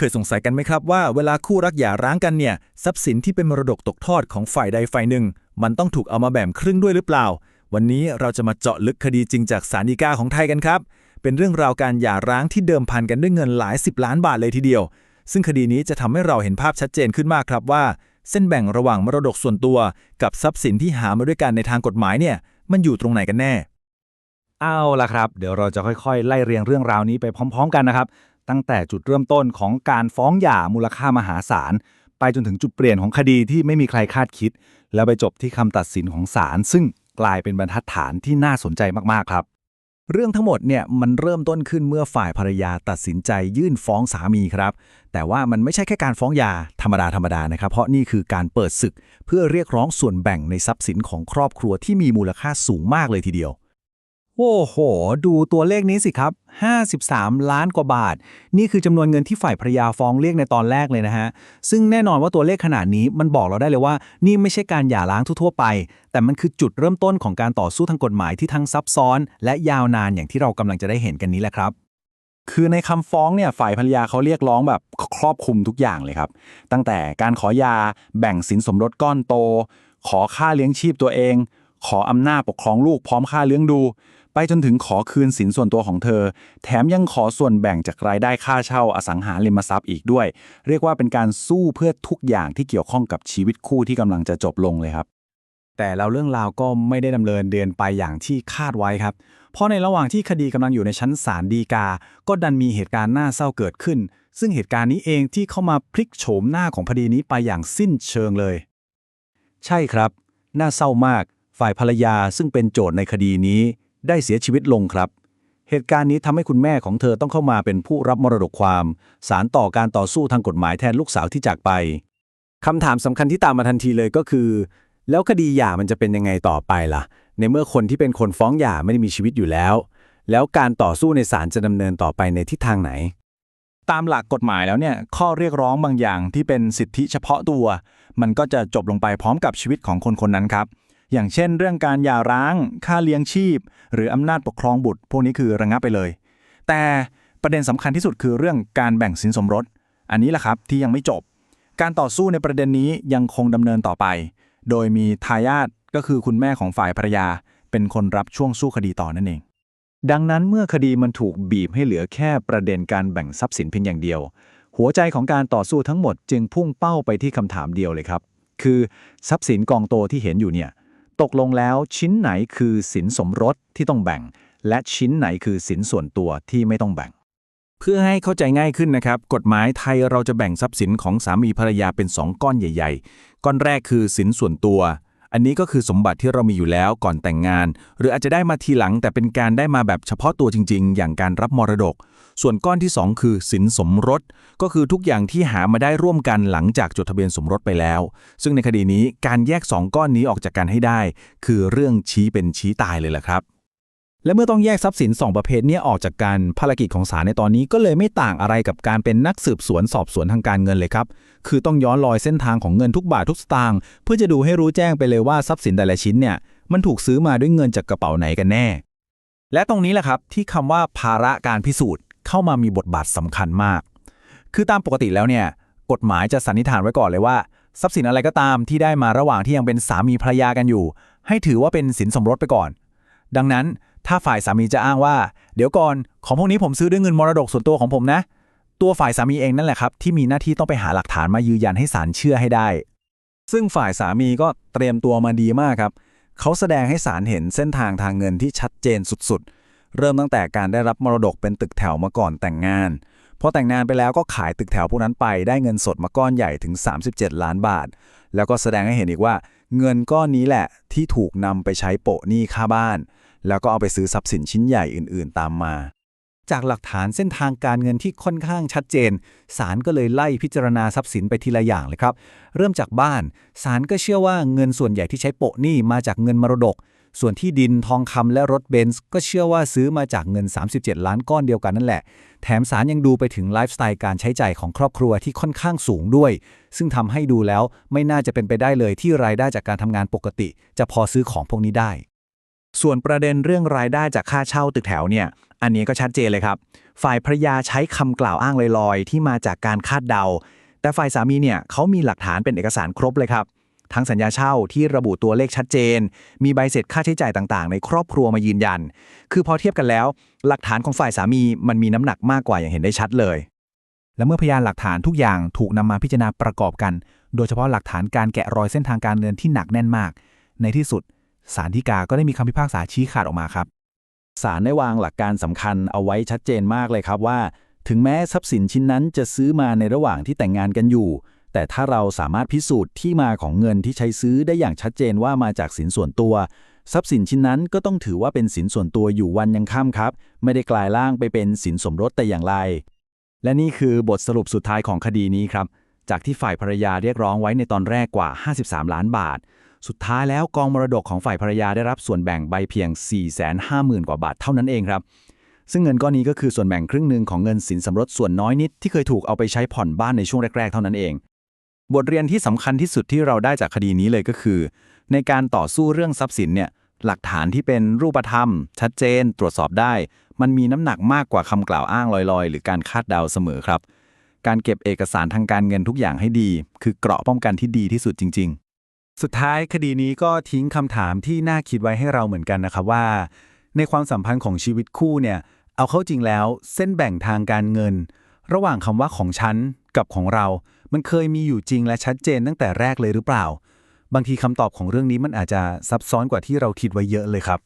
เคยสงสัยกันไหมครับว่าเวลาคู่รักหย่าร้างกันเนี่ยทรัพย์สินที่เป็นมรดกตกทอดของฝ่ายใดฝ่ายหนึ่ง มันต้องถูกเอามาแบ่งครึ่งด้วยหรือเปล่า วันนี้เราจะมาเจาะลึกคดีจริงจากศาลฎีกาของไทยกันครับ เป็นเรื่องราวการหย่าร้างที่เดิมพันกันด้วยเงินหลายสิบล้านบาทเลยทีเดียว ซึ่งคดีนี้จะทำให้เราเห็นภาพชัดเจนขึ้นมากครับว่า เส้นแบ่งระหว่างมรดกส่วนตัว กับทรัพย์สินที่หามาด้วยกันในทางกฎหมายเนี่ยมันอยู่ตรงไหนกันแน่เอาล่ะครับ เดี๋ยวเราจะค่อยๆ ไล่เรียงเรื่องราวนี้ไปพร้อม ๆ กันนะครับ ตั้งแต่จุดเริ่มต้นของการฟ้องหย่ามูลค่ามหาศาล ไปจนถึงจุดเปลี่ยนของคดีที่ไม่มีใครคาดคิด แล้วไปจบที่คำตัดสินของศาลซึ่งกลายเป็นบรรทัดฐานที่น่าสนใจมากๆครับ เรื่องทั้งหมดเนี่ยมันเริ่มต้นขึ้นเมื่อฝ่ายภรรยาตัดสินใจยื่นฟ้องสามีครับ แต่ว่ามันไม่ใช่แค่การฟ้องหย่าธรรมดาธรรมดานะครับ เพราะนี่คือการเปิดศึก เพื่อเรียกร้องส่วนแบ่งในทรัพย์สินของครอบครัวที่มีมูลค่าสูงมากเลยทีเดียว โอ้โห ดูตัวเลขนี้สิครับ 53 ล้านกว่าบาท นี่คือจำนวนเงินที่ฝ่ายภรรยาฟ้องเรียกในตอนแรกเลยนะฮะ ซึ่งแน่นอนว่าตัวเลขขนาดนี้มันบอกเราได้เลยว่า นี่ไม่ใช่การหย่าร้างทั่วๆไป แต่มันคือจุดเริ่มต้นของการต่อสู้ทางกฎหมายที่ทั้งซับซ้อน และยาวนานอย่างที่เรากำลังจะได้เห็นกันนี้แหละครับคือในคำฟ้องเนี่ยฝ่ายภรรยาเขาเรียกร้องแบบครอบคลุมทุกอย่างเลยครับ ตั้งแต่การขอยาแบ่งสินสมรสก้อนโต ขอค่าเลี้ยงชีพตัวเอง ขออำนาจปกครองลูกพร้อมค่าเลี้ยงดู จนถึงขอคืนสินส่วนตัวของเธอ แถมยังขอส่วนแบ่งจากรายได้ค่าเช่าอสังหาริมทรัพย์อีกด้วย เรียกว่าเป็นการสู้เพื่อทุกอย่างที่เกี่ยวข้องกับชีวิตคู่ที่กำลังจะจบลงเลยครับ แต่แล้วเรื่องราวก็ไม่ได้ดำเนินเดินไปอย่างที่คาดไว้ครับ เพราะในระหว่างที่คดีกำลังอยู่ในชั้นศาลฎีกา ก็ดันมีเหตุการณ์น่าเศร้าเกิดขึ้น ซึ่งเหตุการณ์นี้เองที่เข้ามาพลิกโฉมหน้าของคดีนี้ไปอย่างสิ้นเชิงเลย ใช่ครับ น่าเศร้ามาก ฝ่ายภรรยาซึ่งเป็นโจทย์ในคดีนี้ ได้เสียชีวิตลงครับ เหตุการณ์นี้ทำให้คุณแม่ของเธอต้องเข้ามาเป็นผู้รับมรดกความ สารต่อการต่อสู้ทางกฎหมายแทนลูกสาวที่จากไปคำถามสำคัญที่ตามมาทันทีเลยก็คือ แล้วคดีหย่ามันจะเป็นยังไงต่อไปล่ะ ในเมื่อคนที่เป็นคนฟ้องหย่าไม่ได้มีชีวิตอยู่แล้ว แล้วการต่อสู้ในศาลจะดำเนินต่อไปในทิศทางไหน ตามหลักกฎหมายแล้วเนี่ยข้อเรียกร้องบางอย่างที่เป็นสิทธิเฉพาะตัว มันก็จะจบลงไปพร้อมกับชีวิตของคนคนนั้นครับ อย่างเช่น เรื่องการหย่าร้าง ค่าเลี้ยงชีพ หรืออำนาจปกครองบุตร พวกนี้คือระงับไปเลย แต่ประเด็นสำคัญที่สุดคือเรื่องการแบ่งสินสมรส อันนี้แหละครับที่ยังไม่จบ การต่อสู้ในประเด็นนี้ยังคงดำเนินต่อไป โดยมีทายาทก็คือคุณแม่ของฝ่ายภรรยา เป็นคนรับช่วงสู้คดีต่อนั่นเอง ดังนั้นเมื่อคดีมันถูกบีบให้เหลือแค่ประเด็นการแบ่งทรัพย์สินเพียงอย่างเดียว หัวใจของการต่อสู้ทั้งหมดจึงพุ่งเป้าไปที่คำถามเดียวเลยครับ คือทรัพย์สินกองโตที่เห็นอยู่เนี่ย ตกลงแล้วชิ้นไหนคือสินสมรสที่ต้องแบ่ง และชิ้นไหนคือสินส่วนตัวที่ไม่ต้องแบ่ง เพื่อให้เข้าใจง่ายขึ้นนะครับ กฎหมายไทยเราจะแบ่งทรัพย์สินของสามีภรรยาเป็น 2 ก้อนใหญ่ ๆ ก้อนแรกคือสินส่วนตัว อันนี้ก็คือสมบัติที่เรามีอยู่แล้วก่อนแต่งงาน หรืออาจจะได้มาทีหลังแต่เป็นการได้มาแบบเฉพาะตัวจริง ๆ อย่างการรับมรดก ส่วนก้อนที่ 2 คือสินสมรส ก็คือทุกอย่างที่หามาได้ร่วมกันหลังจากจดทะเบียนสมรสไปแล้ว ซึ่งในคดีนี้การแยก 2 ก้อนนี้ออกจากกันให้ได้ คือเรื่องชี้เป็นชี้ตายเลยแหละครับและเมื่อต้องแยกทรัพย์สิน 2 ประเภทนี้ออกจากกันภารกิจของศาลในตอนนี้ก็เลยไม่ต่างอะไรกับการเป็นนักสืบสวนสอบสวนทางการเงินเลยครับ คือต้องย้อนรอยเส้นทางของเงินทุกบาททุกสตางค์เพื่อจะดูให้รู้แจ้งไปเลยว่าทรัพย์สินแต่ละชิ้นเนี่ยมันถูกซื้อมาด้วยเงินจากกระเป๋าไหนกันแน่ และตรงนี้แหละครับที่คำว่าภาระการพิสูจน์ เข้ามามีบทบาทสำคัญมาก คือตามปกติแล้วเนี่ยกฎหมายจะสันนิษฐานไว้ก่อนเลยว่า ทรัพย์สินอะไรก็ตามที่ได้มาระหว่างที่ยังเป็นสามีภรรยากันอยู่ ให้ถือว่าเป็นสินสมรสไปก่อน ดังนั้นถ้าฝ่ายสามีจะอ้างว่า เดี๋ยวก่อนของพวกนี้ผมซื้อด้วยเงินมรดกส่วนตัวของผมนะ ตัวฝ่ายสามีเองนั่นแหละครับ ที่มีหน้าที่ต้องไปหาหลักฐานมายืนยันให้ศาลเชื่อให้ได้ ซึ่งฝ่ายสามีก็เตรียมตัวมาดีมากครับเขาแสดงให้ศาลเห็นเส้นทางทางเงินที่ชัดเจนสุดๆ เริ่มตั้งแต่การได้รับมรดกเป็นตึกแถวมาก่อนแต่งงานพอแต่งงานไปแล้วก็ขายตึกแถวพวกนั้นไปได้เงินสดมาก้อนใหญ่ถึง 37 ล้านบาท แล้วก็แสดงให้เห็นอีกว่า เงินก้อนนี้แหละที่ถูกนำไปใช้โปะหนี้ค่าบ้าน แล้วก็เอาไปซื้อทรัพย์สินชิ้นใหญ่อื่นๆ ตามมา จากหลักฐานเส้นทางการเงินที่ค่อนข้างชัดเจนศาลก็เลยไล่พิจารณาทรัพย์สินไปทีละอย่างเลยครับ เริ่มจากบ้านศาลก็เชื่อว่าเงินส่วนใหญ่ที่ใช้โปะหนี้มาจากเงินมรดก ส่วนที่ดินทองคำและรถเบนซ์ก็เชื่อว่าซื้อมาจากเงิน 37 ล้านก้อนเดียวกันนั่นแหละ แถมศาลยังดูไปถึงไลฟ์สไตล์การใช้จ่ายของครอบครัวที่ค่อนข้างสูงด้วย ซึ่งทำให้ดูแล้วไม่น่าจะเป็นไปได้เลยที่รายได้จากการทำงานปกติ จะพอซื้อของพวกนี้ได้ ส่วนประเด็นเรื่องรายได้จากค่าเช่าตึกแถวเนี่ย อันนี้ก็ชัดเจนเลยครับ ฝ่ายภรรยาใช้คำกล่าวอ้างลอยๆ ที่มาจากการคาดเดา แต่ฝ่ายสามีเนี่ยเขามีหลักฐานเป็นเอกสารครบเลยครับ ทั้งสัญญาเช่าที่ระบุตัวเลขชัดเจน มีใบเสร็จค่าใช้จ่ายต่างๆ ในครอบครัวมายืนยัน คือพอเทียบกันแล้ว หลักฐานของฝ่ายสามีมันมีน้ำหนักมากกว่าอย่างเห็นได้ชัดเลย และเมื่อพยานหลักฐานทุกอย่างถูกนำมาพิจารณาประกอบกัน โดยเฉพาะหลักฐานการแกะรอยเส้นทางการเงินที่หนักแน่นมาก ในที่สุดศาลฎีกาก็ได้มีคำพิพากษาชี้ขาดออกมาครับศาลได้วางหลักการสำคัญเอาไว้ชัดเจนมากเลยครับว่า ถึงแม้ทรัพย์สินชิ้นนั้นจะซื้อมาในระหว่างที่แต่งงานกันอยู่ แต่ถ้าเราสามารถพิสูจน์ที่มาของเงินที่ใช้ซื้อได้อย่างชัดเจนว่ามาจากสินส่วนตัว ทรัพย์สินชิ้นนั้นก็ต้องถือว่าเป็นสินส่วนตัวอยู่วันยังค่ำครับ ไม่ได้กลายร่างไปเป็นสินสมรสแต่อย่างไร และนี่คือบทสรุปสุดท้ายของคดีนี้ครับ จากที่ฝ่ายภรรยาเรียกร้องไว้ในตอนแรกกว่า 53 ล้านบาท สุดท้ายแล้วกองมรดกของฝ่ายภรรยาได้รับส่วนแบ่งใบเพียง 450,000 กว่าบาทเท่านั้นเองครับซึ่งเงินก้อนนี้ก็คือส่วนแบ่งครึ่งหนึ่งของเงินสินสมรสส่วนน้อยนิดที่เคยถูกเอาไปใช้ผ่อนบ้านในช่วงแรก ๆ เท่านั้นเอง บทเรียนที่สำคัญที่สุดที่เราได้จากคดีนี้เลยก็คือ ในการต่อสู้เรื่องทรัพย์สินเนี่ยหลักฐานที่เป็นรูปธรรม ชัดเจน ตรวจสอบได้ มันมีน้ำหนักมากกว่าคำกล่าวอ้างลอยๆ หรือการคาดเดาเสมอครับ การเก็บเอกสารทางการเงินทุกอย่างให้ดี คือเกราะป้องกันที่ดีที่สุดจริง ๆ สุดท้ายคดีนี้ก็ทิ้งคำถามที่น่าคิดไว้ให้เราเหมือนกันนะครับว่า ในความสัมพันธ์ของชีวิตคู่เนี่ยเอาเข้าจริงแล้ว เส้นแบ่งทางการเงิน ระหว่างคำว่าของฉันกับของเรา มันเคยมีอยู่จริงและชัดเจนตั้งแต่แรกเลยหรือเปล่า บางทีคำตอบของเรื่องนี้มันอาจจะซับซ้อนกว่าที่เราคิดไว้เยอะเลยครับ